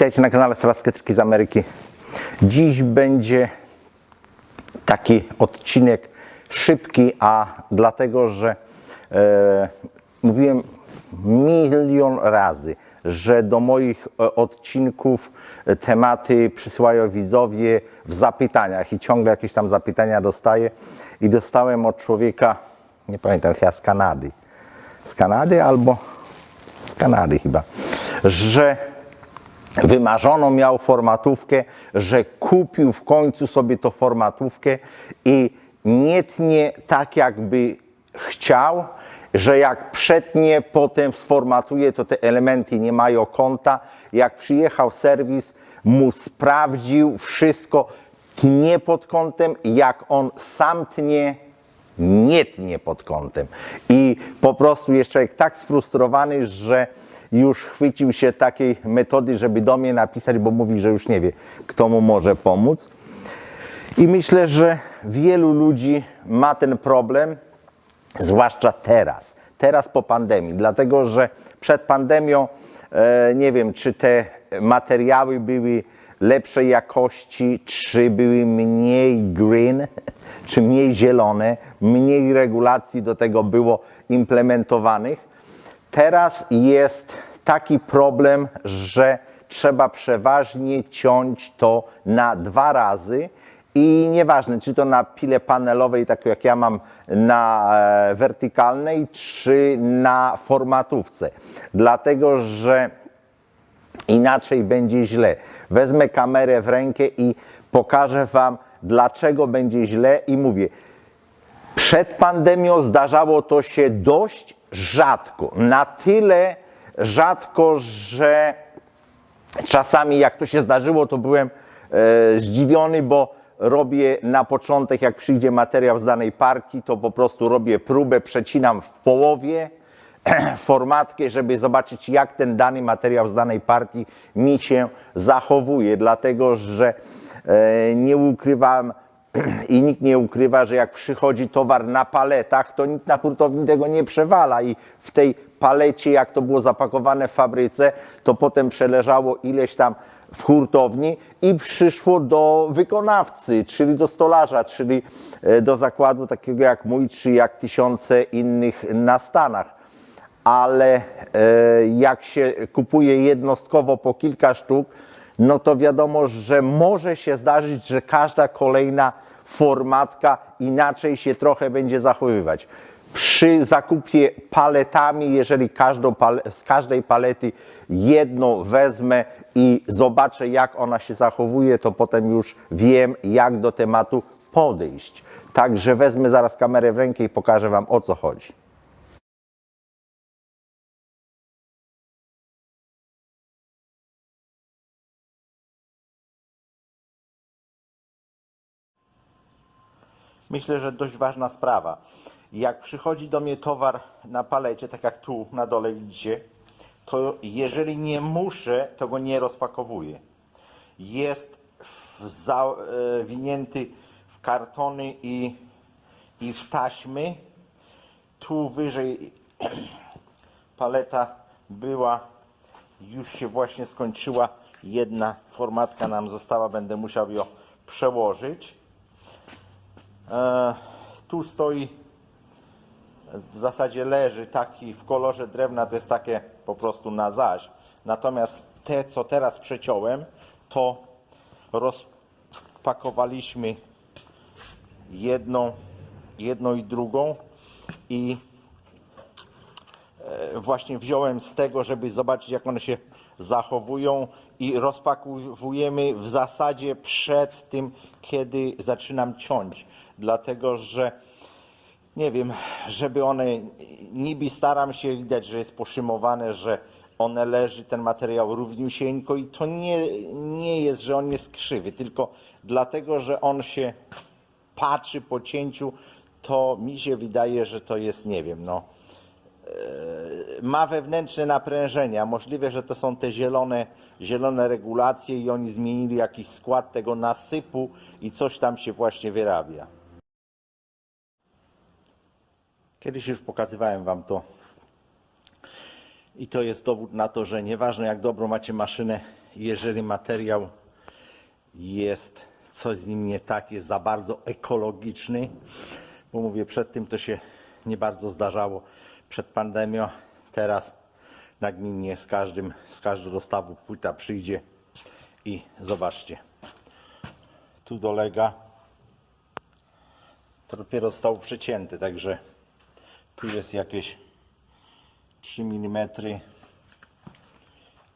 Witajcie na kanale Sraskie Triki z Ameryki. Dziś będzie taki odcinek szybki, a dlatego, że e, mówiłem milion razy, że do moich e, odcinków e, tematy przysyłają widzowie w zapytaniach i ciągle jakieś tam zapytania dostaję i dostałem od człowieka, nie pamiętam, chyba z Kanady, z Kanady albo z Kanady chyba, że wymarzoną miał formatówkę, że kupił w końcu sobie tą formatówkę i nie tnie tak jakby chciał, że jak przetnie, potem sformatuje, to te elementy nie mają kąta. Jak przyjechał serwis, mu sprawdził wszystko, tnie pod kątem, jak on sam tnie, nie tnie pod kątem. I po prostu jest człowiek tak sfrustrowany, że już chwycił się takiej metody, żeby do mnie napisać, bo mówi, że już nie wie, kto mu może pomóc. I myślę, że wielu ludzi ma ten problem, zwłaszcza teraz, teraz po pandemii, dlatego że przed pandemią e, nie wiem, czy te materiały były lepszej jakości, czy były mniej green, czy mniej zielone, mniej regulacji do tego było implementowanych. Teraz jest taki problem, że trzeba przeważnie ciąć to na dwa razy i nieważne, czy to na pile panelowej, tak jak ja mam na e, wertykalnej, czy na formatówce. Dlatego, że inaczej będzie źle. Wezmę kamerę w rękę i pokażę Wam, dlaczego będzie źle i mówię, przed pandemią zdarzało to się dość rzadko. Na tyle rzadko, że czasami jak to się zdarzyło, to byłem e, zdziwiony, bo robię na początek, jak przyjdzie materiał z danej partii, to po prostu robię próbę, przecinam w połowie formatkę, żeby zobaczyć, jak ten dany materiał z danej partii mi się zachowuje, dlatego że e, nie ukrywam i nikt nie ukrywa, że jak przychodzi towar na paletach, to nikt na hurtowni tego nie przewala. I w tej palecie, jak to było zapakowane w fabryce, to potem przeleżało ileś tam w hurtowni i przyszło do wykonawcy, czyli do stolarza, czyli e, do zakładu takiego jak mój, czy jak tysiące innych na Stanach ale e, jak się kupuje jednostkowo po kilka sztuk, no to wiadomo, że może się zdarzyć, że każda kolejna formatka inaczej się trochę będzie zachowywać. Przy zakupie paletami, jeżeli każdą z każdej palety jedno wezmę i zobaczę, jak ona się zachowuje, to potem już wiem, jak do tematu podejść. Także wezmę zaraz kamerę w rękę i pokażę Wam, o co chodzi. Myślę, że dość ważna sprawa. Jak przychodzi do mnie towar na palecie, tak jak tu na dole widzicie, to jeżeli nie muszę, to go nie rozpakowuję. Jest zawinięty w kartony i, i w taśmy. Tu wyżej paleta była, już się właśnie skończyła. Jedna formatka nam została, będę musiał ją przełożyć. E, tu stoi, w zasadzie leży taki w kolorze drewna, to jest takie po prostu na zaś. Natomiast te, co teraz przeciąłem, to rozpakowaliśmy jedną, jedną i drugą i właśnie wziąłem z tego, żeby zobaczyć, jak one się zachowują i rozpakowujemy w zasadzie przed tym, kiedy zaczynam ciąć. Dlatego, że nie wiem, żeby one, niby staram się, widać, że jest poszymowane, że one leży, ten materiał równiusieńko i to nie, nie jest, że on jest krzywy, tylko dlatego, że on się patrzy po cięciu, to mi się wydaje, że to jest, nie wiem, no, ma wewnętrzne naprężenia. Możliwe, że to są te zielone, zielone regulacje i oni zmienili jakiś skład tego nasypu i coś tam się właśnie wyrabia. Kiedyś już pokazywałem Wam to. I to jest dowód na to, że nieważne jak dobrą macie maszynę, jeżeli materiał jest coś z nim nie tak, jest za bardzo ekologiczny, bo mówię, przed tym to się nie bardzo zdarzało, przed pandemią, teraz nagminnie z każdym, z każdego dostawu płyta przyjdzie i zobaczcie, tu dolega, to dopiero został przecięty, także tu jest jakieś 3 mm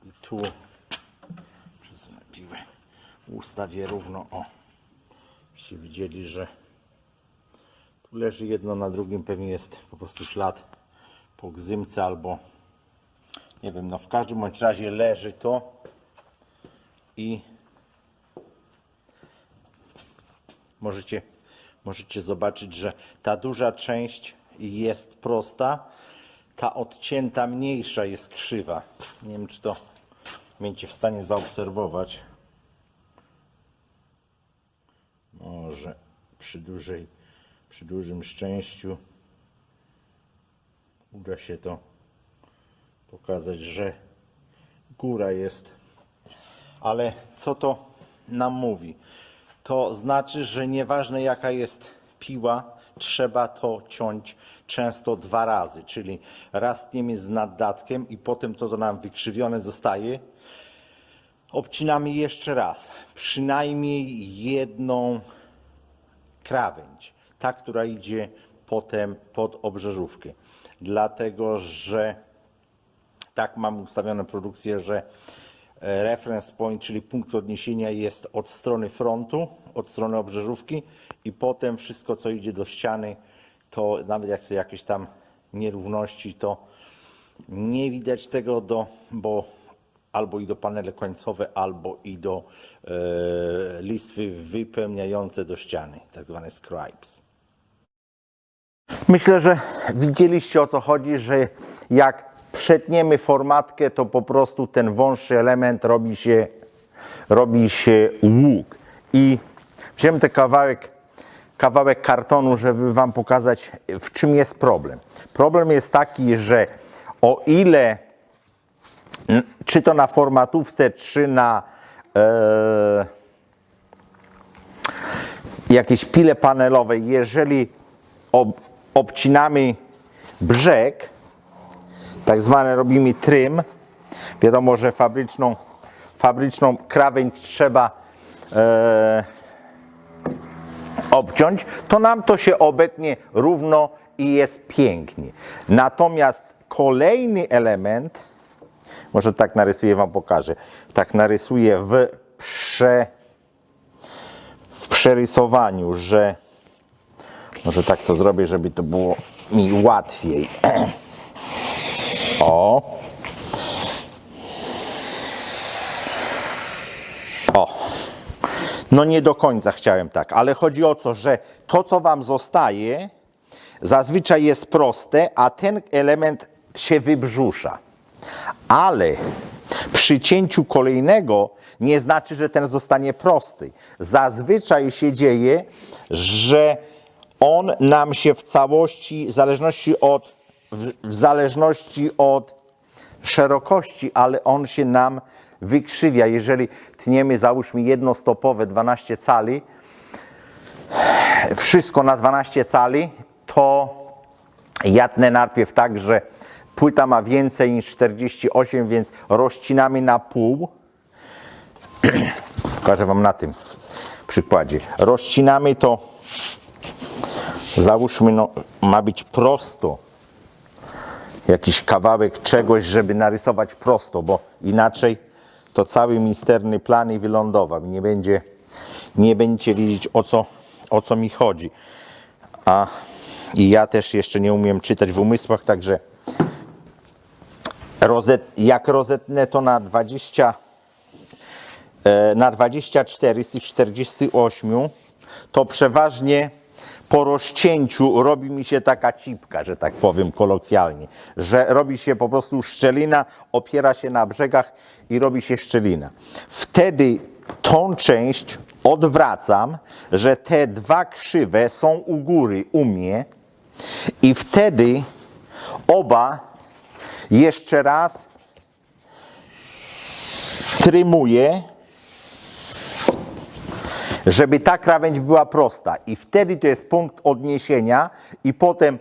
i tu przesunę piłę ustawię równo. O byście widzieli, że tu leży jedno na drugim pewnie jest po prostu ślad po gzymce albo nie wiem, no w każdym bądź razie leży to i możecie, możecie zobaczyć, że ta duża część jest prosta, ta odcięta mniejsza jest krzywa. Nie wiem, czy to będziecie w stanie zaobserwować. Może przy dużej, przy dużym szczęściu uda się to pokazać, że góra jest. Ale co to nam mówi? To znaczy, że nieważne jaka jest piła, trzeba to ciąć często dwa razy, czyli raz tniemy z naddatkiem i potem to, to nam wykrzywione zostaje. Obcinamy jeszcze raz, przynajmniej jedną krawędź, ta, która idzie potem pod obrzeżówkę. Dlatego, że tak mam ustawioną produkcję, że e, reference point, czyli punkt odniesienia jest od strony frontu, od strony obrzeżówki i potem wszystko, co idzie do ściany, to nawet jak są jakieś tam nierówności, to nie widać tego, do, bo albo i do panele końcowe, albo i do e, listwy wypełniające do ściany, tak zwane scribes. Myślę, że widzieliście o co chodzi, że jak przetniemy formatkę, to po prostu ten wąższy element robi się, robi się łuk. I wziąłem ten kawałek, kawałek kartonu, żeby Wam pokazać, w czym jest problem. Problem jest taki, że o ile czy to na formatówce, czy na e, jakiejś pile panelowej, jeżeli ob, obcinamy brzeg, tak zwane robimy trym, wiadomo, że fabryczną, fabryczną krawędź trzeba e, obciąć, to nam to się obetnie równo i jest pięknie. Natomiast kolejny element, może tak narysuję, Wam pokażę. Tak narysuję w, prze, w przerysowaniu, że może tak to zrobię, żeby to było mi łatwiej. O. O. No nie do końca chciałem tak, ale chodzi o to, że to, co Wam zostaje, zazwyczaj jest proste, a ten element się wybrzusza. Ale przy cięciu kolejnego nie znaczy, że ten zostanie prosty. Zazwyczaj się dzieje, że on nam się w całości, w zależności od, w, zależności od szerokości, ale on się nam wykrzywia. Jeżeli tniemy, załóżmy jednostopowe 12 cali, wszystko na 12 cali, to ja tnę najpierw tak, że płyta ma więcej niż 48, więc rozcinamy na pół. Pokażę Wam na tym przykładzie. Rozcinamy to, załóżmy, no, ma być prosto. Jakiś kawałek czegoś, żeby narysować prosto, bo inaczej to cały misterny plan i wylądował. Nie będzie, nie będziecie wiedzieć o co, o co mi chodzi. A i ja też jeszcze nie umiem czytać w umysłach, także rozet, jak rozetnę to na 20 e, na 24 z tych 48 to przeważnie po rozcięciu robi mi się taka cipka, że tak powiem kolokwialnie, że robi się po prostu szczelina, opiera się na brzegach i robi się szczelina. Wtedy tą część odwracam, że te dwa krzywe są u góry, u mnie i wtedy oba jeszcze raz trymuję, żeby ta krawędź była prosta. I wtedy to jest punkt odniesienia i potem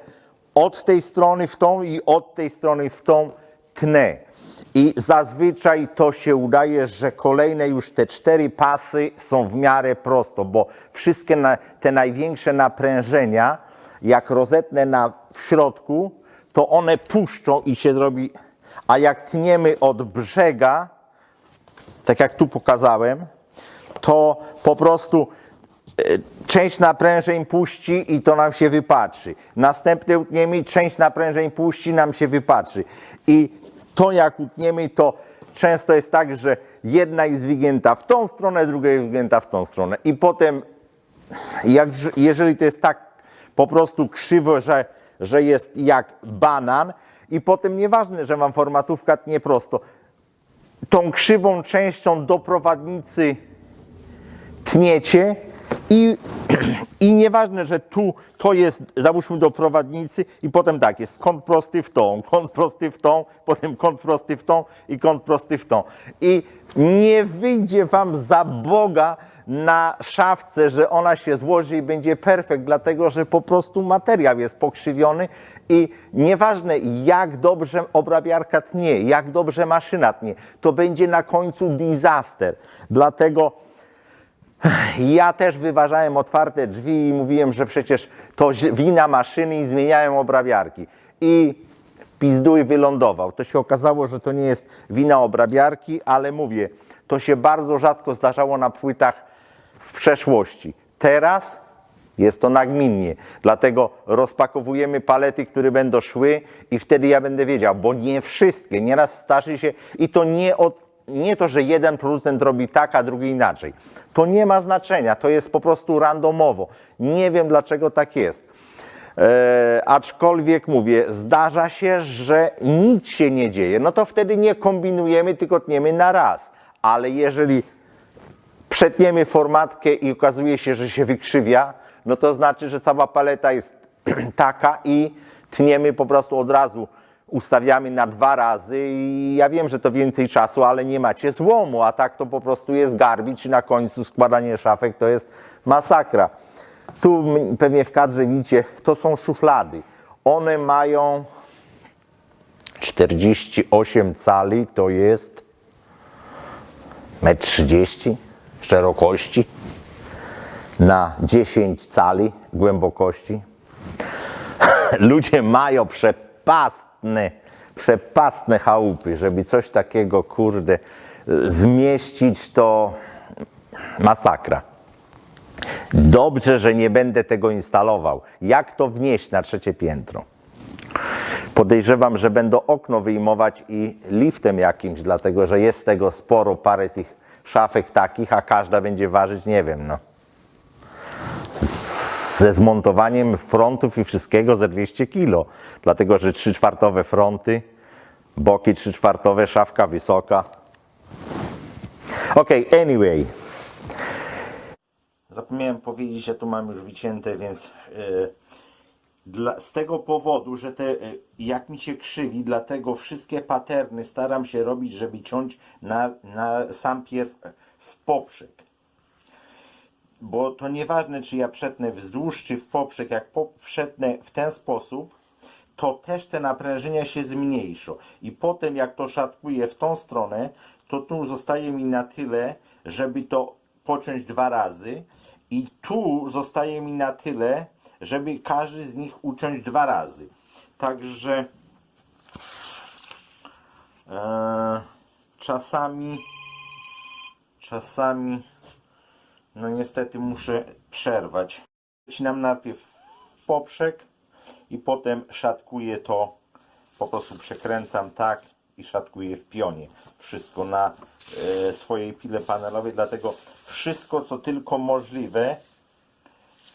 od tej strony w tą i od tej strony w tą tnę. I zazwyczaj to się udaje, że kolejne już te cztery pasy są w miarę prosto, bo wszystkie na, te największe naprężenia, jak rozetnę na, w środku, to one puszczą i się zrobi, a jak tniemy od brzega, tak jak tu pokazałem, to po prostu e, część naprężeń puści i to nam się wypatrzy. Następne utniemy, część naprężeń puści, nam się wypatrzy. I to jak utniemy, to często jest tak, że jedna jest wygięta w tą stronę, druga jest wygięta w tą stronę. I potem, jak, jeżeli to jest tak po prostu krzywo, że, że jest jak banan, i potem nieważne, że mam formatówka tnie prosto, tą krzywą częścią do prowadnicy tniecie i, i nieważne, że tu to jest, załóżmy do prowadnicy i potem tak, jest kąt prosty w tą, kąt prosty w tą, potem kąt prosty w tą i kąt prosty w tą. I nie wyjdzie wam za Boga na szafce, że ona się złoży i będzie perfekt, dlatego że po prostu materiał jest pokrzywiony i nieważne jak dobrze obrabiarka tnie, jak dobrze maszyna tnie, to będzie na końcu disaster. Dlatego ja też wyważałem otwarte drzwi i mówiłem, że przecież to wina maszyny i zmieniałem obrabiarki. I pizduj wylądował. To się okazało, że to nie jest wina obrabiarki, ale mówię, to się bardzo rzadko zdarzało na płytach w przeszłości. Teraz jest to nagminnie. Dlatego rozpakowujemy palety, które będą szły i wtedy ja będę wiedział, bo nie wszystkie. Nieraz starzy się i to nie od nie to, że jeden producent robi tak, a drugi inaczej. To nie ma znaczenia, to jest po prostu randomowo. Nie wiem dlaczego tak jest. E, aczkolwiek mówię, zdarza się, że nic się nie dzieje, no to wtedy nie kombinujemy, tylko tniemy na raz. Ale jeżeli przetniemy formatkę i okazuje się, że się wykrzywia, no to znaczy, że cała paleta jest taka i tniemy po prostu od razu. Ustawiamy na dwa razy i ja wiem, że to więcej czasu, ale nie macie złomu, a tak to po prostu jest garbić i na końcu składanie szafek to jest masakra. Tu pewnie w kadrze widzicie, to są szuflady. One mają 48 cali, to jest 1,30 m szerokości na 10 cali głębokości. Ludzie mają przepastne, przepastne chałupy, żeby coś takiego, kurde, zmieścić, to masakra. Dobrze, że nie będę tego instalował. Jak to wnieść na trzecie piętro? Podejrzewam, że będą okno wyjmować i liftem jakimś, dlatego że jest tego sporo, parę tych szafek takich, a każda będzie ważyć, nie wiem, no. Ze zmontowaniem frontów i wszystkiego ze 200 kg. Dlatego, że 3 czwartowe fronty, boki 3 czwartowe, szafka wysoka. Ok, anyway. Zapomniałem powiedzieć, że tu mam już wycięte, więc yy, dla, z tego powodu, że te, y, jak mi się krzywi, dlatego wszystkie paterny staram się robić, żeby ciąć na, na sam pierw w poprzek. Bo to nieważne, czy ja przetnę wzdłuż, czy w poprzek. Jak przetnę w ten sposób, to też te naprężenia się zmniejszą. I potem, jak to szatkuję w tą stronę, to tu zostaje mi na tyle, żeby to pociąć dwa razy. I tu zostaje mi na tyle, żeby każdy z nich uciąć dwa razy. Także e, czasami czasami no niestety muszę przerwać. Wycinam najpierw poprzek i potem szatkuję to, po prostu przekręcam tak i szatkuję w pionie. Wszystko na e, swojej pile panelowej, dlatego wszystko co tylko możliwe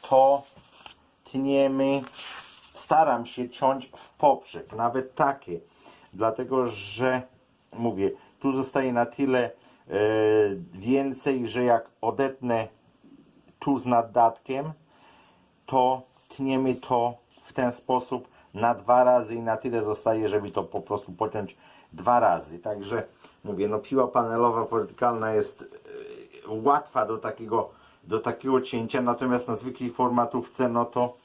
to tniemy, staram się ciąć w poprzek, nawet takie, dlatego że mówię, tu zostaje na tyle więcej, że jak odetnę tu z naddatkiem, to tniemy to w ten sposób na dwa razy i na tyle zostaje, żeby to po prostu pociąć dwa razy. Także mówię, no piła panelowa wertykalna jest e, łatwa do takiego, do takiego cięcia, natomiast na zwykłej formatówce, no to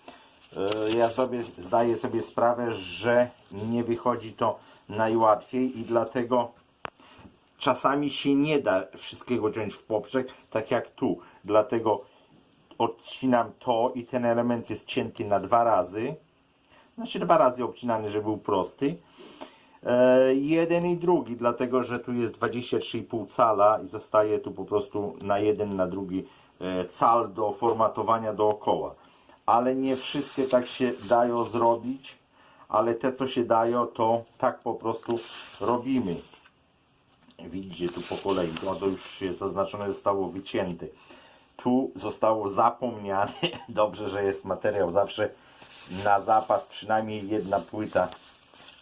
e, ja sobie, zdaję sobie sprawę, że nie wychodzi to najłatwiej i dlatego czasami się nie da wszystkiego ciąć w poprzek, tak jak tu. Dlatego odcinam to i ten element jest cięty na dwa razy. Znaczy dwa razy obcinany, żeby był prosty. E, jeden i drugi, dlatego że tu jest 23,5 cala i zostaje tu po prostu na jeden, na drugi e, cal do formatowania dookoła. Ale nie wszystkie tak się dają zrobić, ale te co się dają, to tak po prostu robimy. Widzicie tu po kolei, to, to już jest zaznaczone, zostało wycięte. Tu zostało zapomniane. Dobrze, że jest materiał zawsze na zapas, przynajmniej jedna płyta.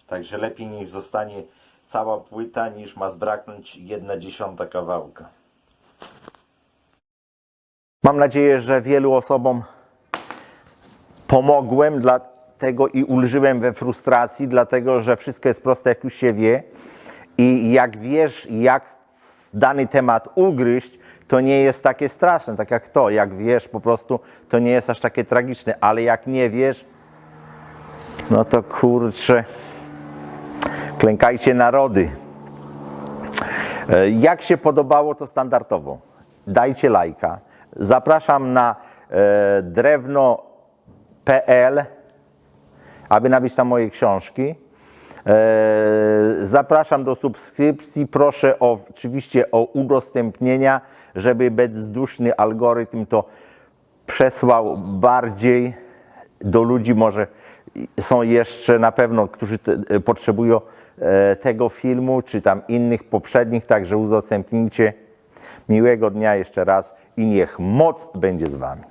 Także lepiej niech zostanie cała płyta, niż ma zbraknąć jedna dziesiąta kawałka. Mam nadzieję, że wielu osobom pomogłem, dlatego i ulżyłem we frustracji, dlatego że wszystko jest proste, jak już się wie. I jak wiesz, jak dany temat ugryźć, to nie jest takie straszne, tak jak to. Jak wiesz, po prostu to nie jest aż takie tragiczne, ale jak nie wiesz, no to kurczę, klękajcie narody. E, Jak się podobało, to standardowo. Dajcie lajka. Zapraszam na e, drewno.pl, aby nabyć tam moje książki. E, Zapraszam do subskrypcji. Proszę o, oczywiście o udostępnienia, żeby bezduszny algorytm to przesłał bardziej do ludzi. Może są jeszcze na pewno, którzy te, potrzebują e, tego filmu, czy tam innych poprzednich, także udostępnijcie. Miłego dnia jeszcze raz i niech moc będzie z Wami.